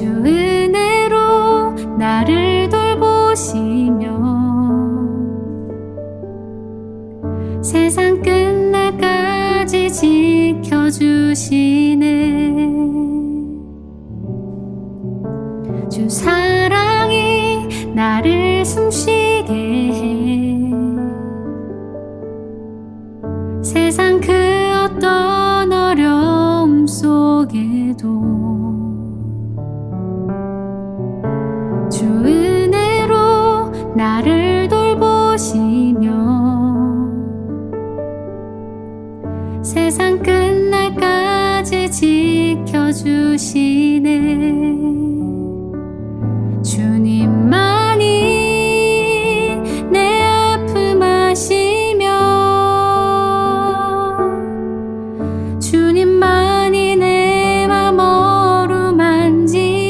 주 은혜로 나를 돌보시며 세상 끝날까지 지켜주시네. 주 사랑이 나를 숨쉬게 해. 세상 그 어떤 어려움 속에도 나를 돌보시며 세상 끝날까지 지켜주시네